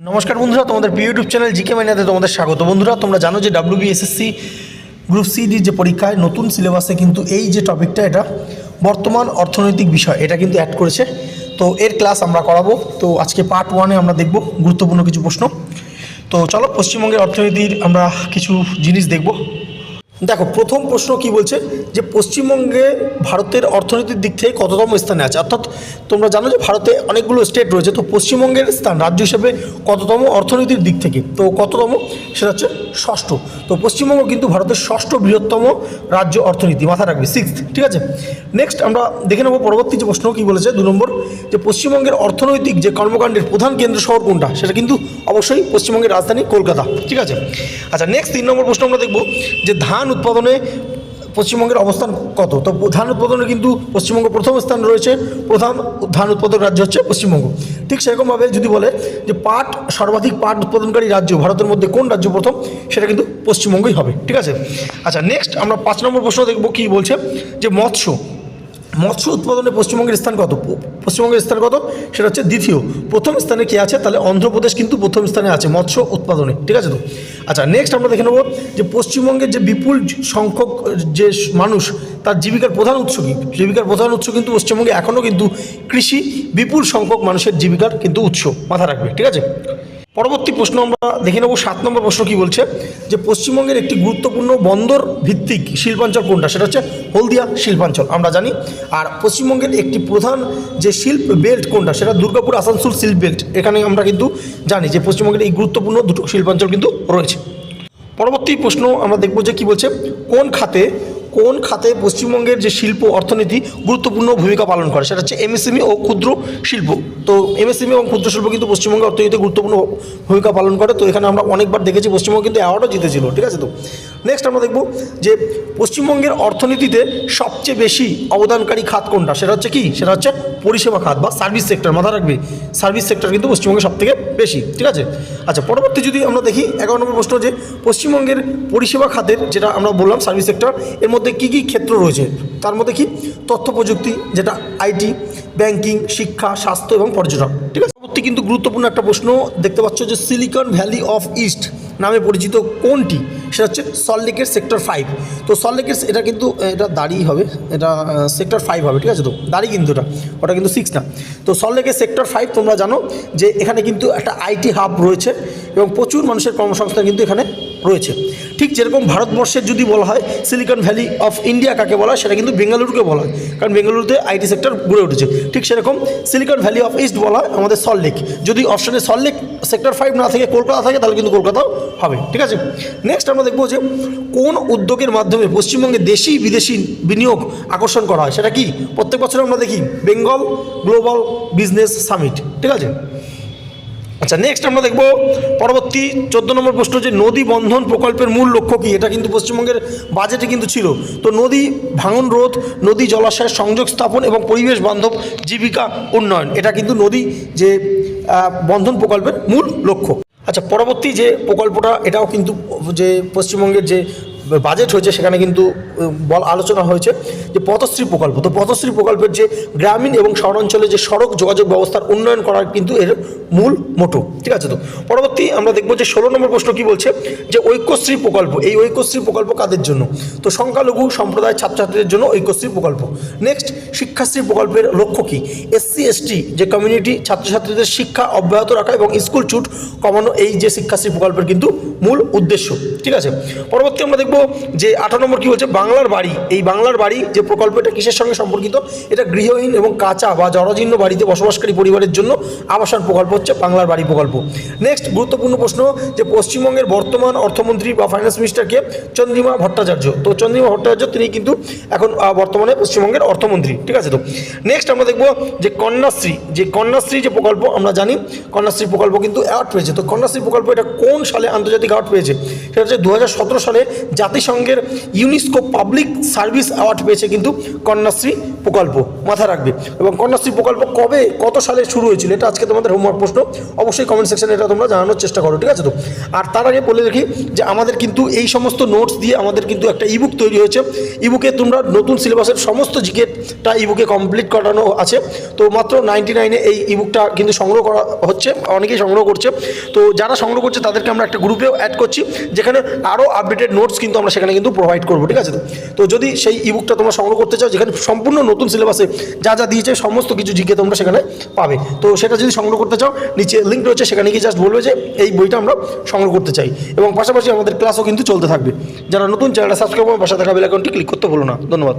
নমস্কার বন্ধুরা, তোমাদের ইউটিউব চ্যানেল জিকে মাইনাতে তোমাদের স্বাগত। বন্ধুরা, তোমরা জানো যে ডাব্লিউবিএসএসসি গ্রুপ সিডির যে পরীক্ষায় নতুন সিলেবাসে কিন্তু এই যে টপিকটা এটা বর্তমান অর্থনৈতিক বিষয়, এটা কিন্তু অ্যাড করেছে। তো এর ক্লাস আমরা করাবো। তো আজকে পার্ট ওয়ানে আমরা দেখব গুরুত্বপূর্ণ কিছু প্রশ্ন। তো চলো, পশ্চিমবঙ্গের অর্থনীতির আমরা কিছু জিনিস দেখব। দেখো, প্রথম প্রশ্ন কি বলছে? যে পশ্চিমবঙ্গে ভারতের অর্থনীতির দিক থেকে কততম স্থানে আছে? অর্থাৎ তোমরা জানো যে ভারতে অনেকগুলো স্টেট রয়েছে, তো পশ্চিমবঙ্গের স্থান রাজ্য হিসেবে কততম অর্থনীতির দিক থেকে? তো কততম? সেটা হচ্ছে ষষ্ঠ। তো পশ্চিমবঙ্গ কিন্তু ভারতের ষষ্ঠ বৃহত্তম রাজ্য অর্থনীতি মাথা রাখবে সিক্স ঠিক আছে? নেক্সট আমরা দেখে নেব পরবর্তী যে প্রশ্ন কী বলেছে, দু নম্বর, যে পশ্চিমবঙ্গের অর্থনৈতিক যে কর্মকাণ্ডের প্রধান কেন্দ্র শহর কোনটা? সেটা কিন্তু অবশ্যই পশ্চিমবঙ্গের রাজধানী কলকাতা। ঠিক আছে? আচ্ছা নেক্সট তিন নম্বর প্রশ্ন আমরা দেখব যে ধান উৎপাদনে পশ্চিমবঙ্গের অবস্থান কত? তো ধান উৎপাদনে কিন্তু পশ্চিমবঙ্গ প্রথম স্থান রয়েছে। প্রধান ধান উৎপাদক রাজ্য হচ্ছে পশ্চিমবঙ্গ। ঠিক সেরকমভাবে যদি বলে যে পাট, সর্বাধিক পাট উৎপাদনকারী রাজ্য ভারতের মধ্যে কোন রাজ্য প্রথম, সেটা কিন্তু পশ্চিমবঙ্গই হবে। ঠিক আছে? আচ্ছা নেক্সট আমরা পাঁচ নম্বর প্রশ্ন দেখব কী বলছে? যে মৎস্য মৎস্য উৎপাদনে পশ্চিমবঙ্গের স্থান কত? পশ্চিমবঙ্গের স্থান কত? সেটা হচ্ছে দ্বিতীয়। প্রথম স্থানে কে আছে? তাহলে অন্ধ্রপ্রদেশ কিন্তু প্রথম স্থানে আছে, মৎস্য উৎপাদনে। ঠিক আছে তো? আচ্ছা নেক্সট আমরা দেখে নেব যে পশ্চিমবঙ্গের যে বিপুল সংখ্যক, যে মানুষ, তার জীবিকার প্রধান উৎস কী? জীবিকার প্রধান উৎস কিন্তু পশ্চিমবঙ্গে এখনও কিন্তু কৃষি। বিপুল সংখ্যক মানুষের জীবিকার কিন্তু উৎস মাথা রাখবে। ঠিক আছে? পরবর্তী প্রশ্ন আমরা দেখে নেব, সাত নম্বর প্রশ্ন কি বলছে? যে পশ্চিমবঙ্গের একটি গুরুত্বপূর্ণ বন্দর ভিত্তিক শিল্পাঞ্চল কোনটা? সেটা হচ্ছে হলদিয়া শিল্পাঞ্চল, আমরা জানি। আর পশ্চিমবঙ্গের একটি প্রধান যে শিল্প বেল্ট কোনটা? সেটা দুর্গাপুর আসানসোল শিল্প বেল্ট। এখানে আমরা কিন্তু জানি যে পশ্চিমবঙ্গের এই গুরুত্বপূর্ণ দুটো শিল্পাঞ্চল কিন্তু রয়েছে। পরবর্তী প্রশ্ন আমরা দেখব যে কী বলছে, কোন খাতে কোন খাতে পশ্চিমবঙ্গের যে শিল্প অর্থনীতি গুরুত্বপূর্ণ ভূমিকা পালন করে? সেটা হচ্ছে এমএসএমই ও ক্ষুদ্র শিল্প। তো এমএসএমই এবং ক্ষুদ্র শিল্প কিন্তু পশ্চিমবঙ্গের অর্থনীতিতে গুরুত্বপূর্ণ ভূমিকা পালন করে। তো এখানে আমরা অনেকবার দেখেছি, পশ্চিমবঙ্গ কিন্তু অ্যাওয়ার্ডও জিতেছিল, ঠিক আছে তো? নেক্সট আমরা দেখব যে পশ্চিমবঙ্গের অর্থনীতিতে সবচেয়ে বেশি অবদানকারী খাত কোনটা? সেটা হচ্ছে কি? সেটা হচ্ছে পরিষেবা খাত বা সার্ভিস সেক্টর মাথা রাখবে। সার্ভিস সেক্টর কিন্তু পশ্চিমবঙ্গে সবথেকে বেশি, ঠিক আছে? আচ্ছা পরবর্তী যদি আমরা দেখি এগারো নম্বর প্রশ্ন যে পশ্চিমবঙ্গের পরিষেবা খাতের, যেটা আমরা বললাম সার্ভিস সেক্টর এর মধ্যে কী কী ক্ষেত্র রয়েছে? তার মধ্যে কি? তথ্য প্রযুক্তি, যেটা আইটি ব্যাংকিং, শিক্ষা, স্বাস্থ্য এবং পর্যটন। ঠিক আছে? পরবর্তী কিন্তু গুরুত্বপূর্ণ একটা প্রশ্ন, দেখতে পাচ্ছ যে সিলিকন ভ্যালি অফ ইস্ট নামে পরিচিত কোনটি? সেটা হচ্ছে সল্টলেকের সেক্টর ফাইভ তো সল্টলেকের এটা কিন্তু, এটা দাঁড়িয়ে হবে, এটা সেক্টর ফাইভ হবে, ঠিক আছে তো? দাঁড়ি কিন্তু এটা, ওটা কিন্তু সিক্স না। তো সল্টলেকের সেক্টর ফাইভ তোমরা জানো যে এখানে কিন্তু একটা আইটি হাব রয়েছে এবং প্রচুর মানুষের কর্মসংস্থান কিন্তু এখানে রয়েছে। ঠিক যেরকম ভারতবর্ষের যদি বলা হয় সিলিকন ভ্যালি অফ ইন্ডিয়া কাকে বলা হয়, সেটা কিন্তু বেঙ্গালুরুকে বলা হয়। কারণ বেঙ্গালুরুতে আইটি সেক্টর গড়ে উঠেছে। ঠিক সেরকম সিলিকন ভ্যালি অফ ইস্ট বলা হয় আমাদের সল্টলেক যদি অপশানে সল্টলেক সেক্টর ফাইভ না থাকে কলকাতা থাকে, তাহলে কিন্তু কলকাতাও হবে। ঠিক আছে? নেক্সট আমরা দেখব যে কোন উদ্যোগের মাধ্যমে পশ্চিমবঙ্গে দেশি বিদেশি বিনিয়োগ আকর্ষণ করা হয়, সেটা কি? প্রত্যেক বছর আমরা দেখি বেঙ্গল গ্লোবাল বিজনেস সামিট ঠিক আছে? আচ্ছা নেক্সট আমরা দেখব পরবর্তী চোদ্দ নম্বর প্রশ্ন যে নদী বন্ধন প্রকল্পের মূল লক্ষ্য কী? এটা কিন্তু পশ্চিমবঙ্গের বাজেটে কিন্তু ছিল। তো নদী ভাঙন রোধ, নদী জলাশয়ের সংযোগ স্থাপন এবং পরিবেশ বান্ধব জীবিকা উন্নয়ন, এটা কিন্তু নদী যে বন্ধন প্রকল্পের মূল লক্ষ্য। আচ্ছা পরবর্তী যে প্রকল্পটা, এটাও কিন্তু যে পশ্চিমবঙ্গের যে বাজেট হয়েছে, সেখানে কিন্তু বল আলোচনা হয়েছে যে পথশ্রী প্রকল্প। তো পথশ্রী প্রকল্পের যে গ্রামীণ এবং শহরাঞ্চলে যে সড়ক যোগাযোগ ব্যবস্থার উন্নয়ন করার কিন্তু এর মূল মোটো। ঠিক আছে তো? পরবর্তী আমরা দেখব যে ষোলো নম্বর প্রশ্ন কি বলছে? যে ঐক্যশ্রী প্রকল্প, এই ঐক্যশ্রী প্রকল্প কাদের জন্য? তো সংখ্যালঘু সম্প্রদায়ের ছাত্রছাত্রীদের জন্য ঐক্যশ্রী প্রকল্প। নেক্সট শিক্ষাশ্রী প্রকল্পের লক্ষ্য কী? এসসি, এসটি, যে কমিউনিটি ছাত্রছাত্রীদের শিক্ষা অব্যাহত রাখা এবং স্কুল ছুট কমানো, এই যে শিক্ষাশ্রী প্রকল্পের কিন্তু মূল উদ্দেশ্য। ঠিক আছে? পরবর্তী আমরা দেখব যে আঠারো নম্বর কী বলছে? বাংলার বাড়ি। এই বাংলার বাড়ি যে প্রকল্প এটা কিসের সঙ্গে সম্পর্কিত? এটা গৃহহীন এবং কাঁচা বা জরাজীর্ণ বাড়িতে বসবাসকারী পরিবারের জন্য আবাসন প্রকল্প হচ্ছে বাংলার বাড়ি প্রকল্প। নেক্সট গুরুত্বপূর্ণ প্রশ্ন যে পশ্চিমবঙ্গের বর্তমান অর্থমন্ত্রী বা ফাইন্যান্স মিনিস্টারকে চন্দ্রিমা ভট্টাচার্য? তো চন্দ্রিমা ভট্টাচার্য তিনি কিন্তু এখন বর্তমানে পশ্চিমবঙ্গের অর্থমন্ত্রী। ঠিক আছে তো? নেক্সট আমরা দেখব যে কন্যাশ্রী। যে কন্যাশ্রী যে প্রকল্প আমরা জানি, কন্যাশ্রী প্রকল্প কিন্তু অ্যাওয়ার্ড পেয়েছে। তো কন্যাশ্রী প্রকল্প এটা কোন সালে আন্তর্জাতিক অ্যাওয়ার্ড পেয়েছে? সেটা হচ্ছে দু হাজার সতেরো সালে জাতিসংঘের ইউনেস্কো পাবলিক সার্ভিস অ্যাওয়ার্ড পেয়েছে কিন্তু কন্যাশ্রী প্রকল্প মাথা রাখবে। এবং কন্যাশ্রী প্রকল্প কবে, কত সালে শুরু হয়েছিল, এটা আজকে তোমাদের হোমওয়ার্ক প্রশ্ন। অবশ্যই কমেন্ট সেকশনে এটা তোমরা জানানোর চেষ্টা করো, ঠিক আছে তো? আর তার আগে বলে রাখি যে আমাদের কিন্তু এই সমস্ত নোটস দিয়ে আমাদের কিন্তু একটা ইবুক তৈরি হয়েছে। ইবুকে তোমরা নতুন সিলেবাসের সমস্ত জিকেটটা ইবুকে কমপ্লিট করানো আছে। তো মাত্র নাইনটি নাইনে এই ইবুকটা কিন্তু সংগ্রহ করা হচ্ছে, অনেকেই সংগ্রহ করছে। তো যারা সংগ্রহ করছে, তাদেরকে আমরা একটা গ্রুপেও অ্যাড করছি, যেখানে আরও আপডেটেড নোটস কিন্তু আমরা সেখানে কিন্তু প্রোভাইড করব, ঠিক আছে তো? যদি সেই ইবুকটা তোমরা সংগ্রহ করতে চাও, যেখানে সম্পূর্ণ নতুন সিলেবাসে যা যা দিয়েছে, সমস্ত কিছু জিজ্ঞে তোমরা সেখানে পাবে। তো সেটা যদি সংগ্রহ করতে চাও, নিচে লিঙ্ক রয়েছে, সেখানে গিয়ে জাস্ট বলবে যে এই বইটা আমরা সংগ্রহ করতে চাই। এবং পাশাপাশি আমাদের ক্লাসও কিন্তু চলতে থাকবে। যারা নতুন, চ্যানেলটা সাবস্ক্রাইব করবে পাশে থাকা বেল আইকনটি ক্লিক করতে ভুলো না। ধন্যবাদ।